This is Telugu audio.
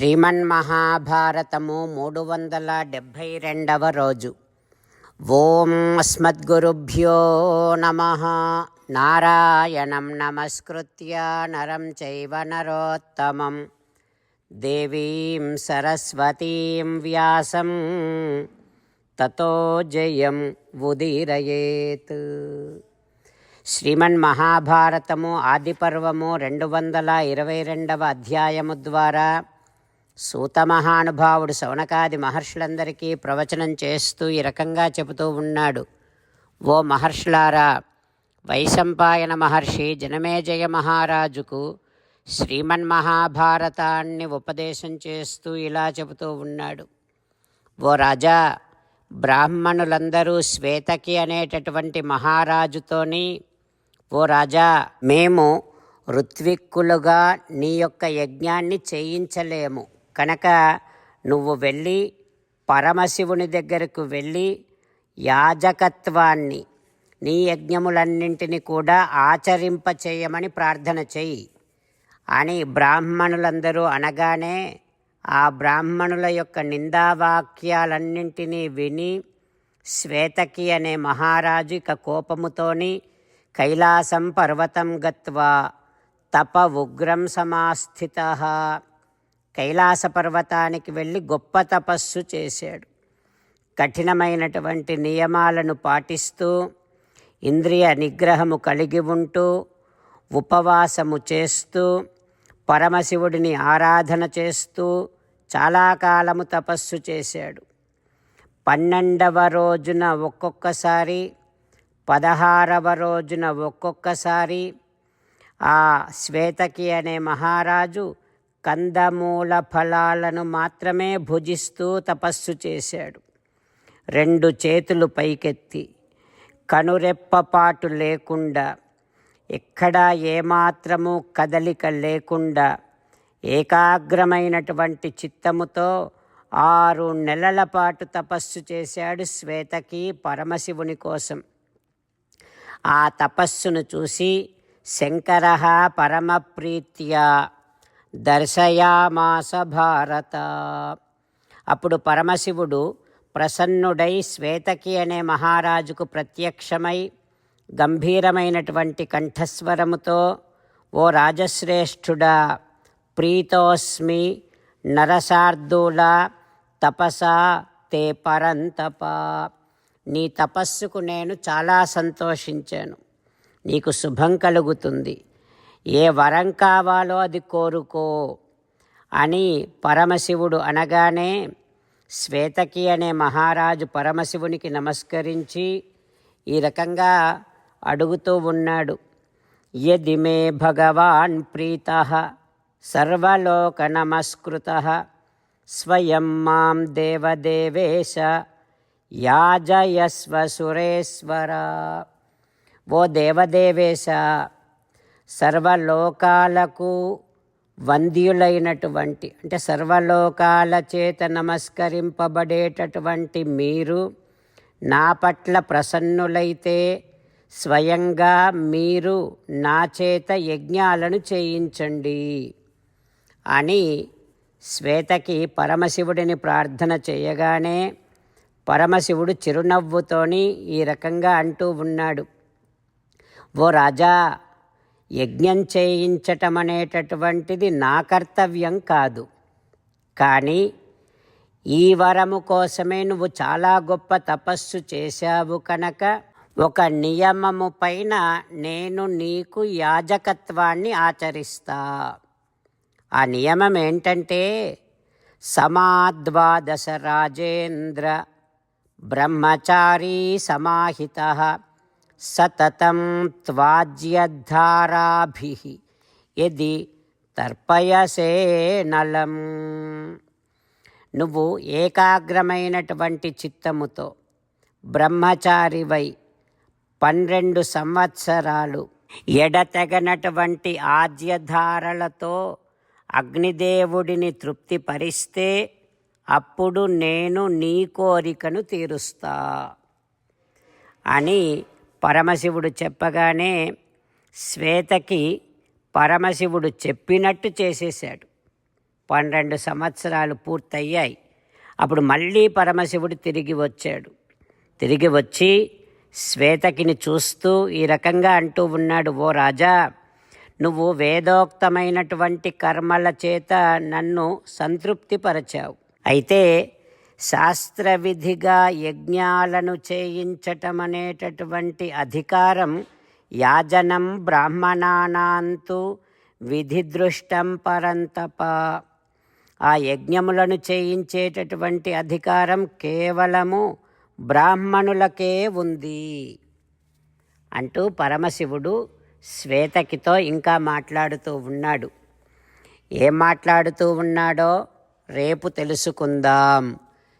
శ్రీమన్మహాభారతము మూడు వందల డెబ్భై రెండవ రోజు. ఓం అస్మద్గురుభ్యో నమ. నారాయణం నమస్కృత్య నరం చైవ నరోత్తమం. దేవీం సరస్వతీం వ్యాసం. తతో జయం ఉదీరయేత్. శ్రీమన్ మహాభారతము ఆదిపర్వము రెండు వందల ఇరవై రెండవ అధ్యాయము ద్వారా సూత మహానుభావుడు శౌనకాది మహర్షులందరికీ ప్రవచనం చేస్తూ ఈ రకంగా చెబుతూ ఉన్నాడు. ఓ మహర్షులారా వైశంపాయన మహర్షి జనమేజయ మహారాజుకు శ్రీమన్ మహాభారతాన్ని ఉపదేశం చేస్తూ ఇలా చెబుతూ ఉన్నాడు. ఓ రాజా బ్రాహ్మణులందరూ శ్వేతకి అనేటటువంటి మహారాజుతోని ఓ రాజా మేము ఋత్విక్కులుగా నీ యొక్క యజ్ఞాన్ని చేయించలేము. కనుక నువ్వు వెళ్ళి పరమశివుని దగ్గరకు వెళ్ళి యాజకత్వాన్ని నీ యజ్ఞములన్నింటినీ కూడా ఆచరింప చేయమని ప్రార్థన చెయ్యి. అని బ్రాహ్మణులందరూ అనగానే ఆ బ్రాహ్మణుల యొక్క నిందావాక్యాలన్నింటినీ విని శ్వేతకి అనే మహారాజు ఇక కోపముతోని కైలాసం పర్వతం గత్వా తప ఉగ్రం సమాస్థిత కైలాస పర్వతానికి వెళ్ళి గొప్ప తపస్సు చేశాడు. కఠినమైనటువంటి నియమాలను పాటిస్తూ ఇంద్రియ నిగ్రహము కలిగి ఉంటూ ఉపవాసము చేస్తూ పరమశివుడిని ఆరాధన చేస్తూ చాలా కాలము తపస్సు చేశాడు. పన్నెండవ రోజున ఒక్కొక్కసారి పదహారవ రోజున ఒక్కొక్కసారి ఆ శ్వేతకి అనే మహారాజు కందమూల ఫలాలను మాత్రమే భుజిస్తూ తపస్సు చేశాడు. రెండు చేతులు పైకెత్తి కనురెప్పపాటు లేకుండా ఎక్కడా ఏమాత్రము కదలిక లేకుండా ఏకాగ్రమైనటువంటి చిత్తముతో ఆరు నెలల పాటు తపస్సు చేశాడు శ్వేతకి పరమశివుని కోసం. ఆ తపస్సును చూసి శంకర పరమప్రీత్యా దర్శయామాస భారత. అప్పుడు పరమశివుడు ప్రసన్నుడై శ్వేతకి అనే మహారాజుకు ప్రత్యక్షమై గంభీరమైనటువంటి కంఠస్వరముతో ఓ రాజశ్రేష్ఠుడా ప్రీతోస్మి నరసార్దూల తపసా తే పరంతప. నీ తపస్సుకు నేను చాలా సంతోషించాను. నీకు శుభం కలుగుతుంది. ఏ వరం కావాలో అది కోరుకో అని పరమశివుడు అనగానే శ్వేతకి అనే మహారాజు పరమశివునికి నమస్కరించి ఈ రకంగా అడుగుతూ ఉన్నాడు. యది మే భగవాన్ ప్రీత సర్వలోక నమస్కృత స్వయం మాం దేవదేవేశ యాజయస్వ సురేశ్వర. ఓ దేవదేవేశ సర్వలోకాలకు వంద్యులైనటువంటి అంటే సర్వలోకాల చేత నమస్కరింపబడేటటువంటి మీరు నా పట్ల ప్రసన్నులైతే స్వయంగా మీరు నా చేత యజ్ఞాలను చేయించండి అని శ్వేతకి పరమశివుడిని ప్రార్థన చేయగానే పరమశివుడు చిరునవ్వుతోని ఈ రకంగా అంటూ ఉన్నాడు. ఓ రాజా యజ్ఞం చేయించటం అనేటటువంటిది నా కర్తవ్యం కాదు. కానీ ఈ వరము కోసమే నువ్వు చాలా గొప్ప తపస్సు చేశావు కనుక ఒక నియమము పైన నేను నీకు యాజకత్వాన్ని ఆచరిస్తా. ఆ నియమం ఏంటంటే సమాద్వాదశ రాజేంద్ర బ్రహ్మచారీ సమాహిత సతతం త్వాజ్యధారాభి యది తర్పయసే నలం. నువ్వు ఏకాగ్రమైనటువంటి చిత్తముతో బ్రహ్మచారివై పన్నెండు సంవత్సరాలు ఎడతెగనటువంటి ఆజ్యధారలతో అగ్నిదేవుడిని తృప్తిపరిస్తే అప్పుడు నేను నీ కోరికను తీరుస్తా అని పరమశివుడు చెప్పగానే శ్వేతకి పరమశివుడు చెప్పినట్టు చేసేశాడు. పన్నెండు సంవత్సరాలు పూర్తయ్యాయి. అప్పుడు మళ్ళీ పరమశివుడు తిరిగి వచ్చాడు. తిరిగి వచ్చి శ్వేతకిని చూస్తూ ఈ రకంగా అంటూ ఉన్నాడు ఓ రాజా నువ్వు వేదోక్తమైనటువంటి కర్మల చేత నన్ను సంతృప్తిపరచావు. అయితే శాస్త్రవిధిగా యజ్ఞాలను చేయించటమనేటటువంటి అధికారం యాజనం బ్రాహ్మణానాంతు విధి దృష్టం పరంతప. ఆ యజ్ఞములను చేయించేటటువంటి అధికారం కేవలము బ్రాహ్మణులకే ఉంది. అంటూ పరమశివుడు శ్వేతకితో ఇంకా మాట్లాడుతూ ఉన్నాడు. ఏం మాట్లాడుతూ ఉన్నాడో రేపు తెలుసుకుందాం.